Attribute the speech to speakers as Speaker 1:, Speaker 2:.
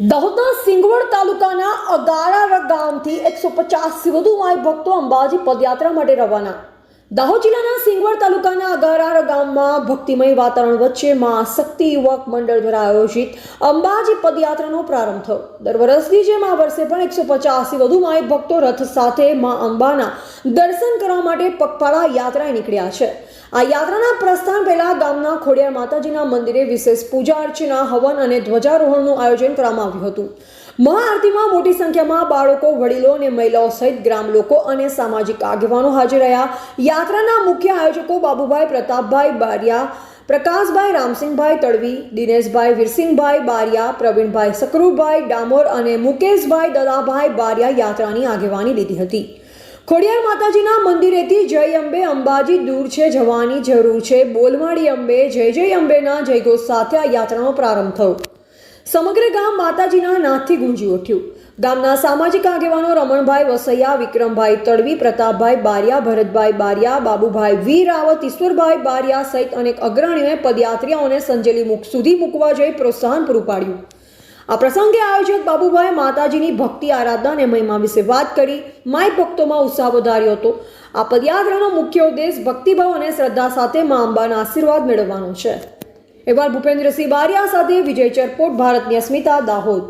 Speaker 1: દાહોદના સિંગવડ તાલુકાના અગારા ગામથી એકસો પચાસથી વધુ માય ભક્તો અંબાજી પદયાત્રા માટે રવાના. દાહોદ જિલ્લાના સિંગવડ તાલુકાના અગારા ગામમાં ભક્તિમય વાતાવરણ વચ્ચે મા શક્તિ યુવક મંડળ દ્વારા આયોજિત અંબાજી પદયાત્રાનો પ્રારંભ થયો. દર વર્ષની જેમ આ વર્ષે પણ એકસો પચાસથી વધુ માય ભક્તો રથ સાથે મા અંબાના દર્શન કરવા માટે પગપાળા યાત્રાએ નીકળ્યા છે. આ યાત્રાના પ્રસ્થાન પહેલા ગામના ખોડિયાર માતાજીના મંદિરે વિશેષ પૂજા અર્ચના, હવન અને ધ્વજારોહણનું આયોજન કરવામાં આવ્યું હતું. મહાઆરતીમાં મોટી સંખ્યામાં બાળકો, વડીલો અને મહિલાઓ સહિત ગ્રામ લોકો અને સામાજિક આગેવાનો હાજર રહ્યા. યાત્રાના મુખ્ય આયોજકો બાબુભાઈ પ્રતાપભાઈ બારિયા, પ્રકાશભાઈ રામસિંહભાઈ તડવી, દિનેશભાઈ વીરસિંહભાઈ બારિયા, પ્રવીણભાઈ સકરુભાઈ ડામોર અને મુકેશભાઈ દદાભાઈ બારિયા યાત્રાની આગેવાની લીધી હતી. ખોડિયાર માતાજીના મંદિરેથી જય અંબે અંબાજી દૂર છે, જવાની જરૂર છે. બોલમાળી અંબે જય જય અંબેના જયઘોષ સાથે આ યાત્રાનો પ્રારંભ થયો. સમગ્ર ગામ માતાજીના નાથથી ગુંજી ઉઠ્યું. ગામના સામાજિક આગેવાનો રમણભાઈ વસૈયા, વિક્રમભાઈ તડવી, પ્રતાપભાઈ બારિયા, ભરતભાઈ બારિયા, બાબુભાઈ વી રાવત, ઈશ્વરભાઈ બારિયા સહિત અનેક અગ્રણીઓએ પદયાત્રીઓને સંજેલી મુખ સુધી મૂકવા જઈ પ્રોત્સાહન પૂરું પાડ્યું. આ પ્રસંગે આયોજક બાબુભાઈ માતાજીની ભક્તિ, આરાધના અને મહિમા વિશે વાત કરી. માય ભક્તોમાં ઉત્સાહ વધાર્યો હતો. આ પદયાત્રાનો મુખ્ય ઉદ્દેશ ભક્તિભાવ અને શ્રદ્ધા સાથે મા અંબાના આશીર્વાદ મેળવવાનો છે. એવા ભૂપેન્દ્રસિંહ બારિયા સાથે વિજય ચરપોટ ભારતની અસ્મિતા દાહોદ.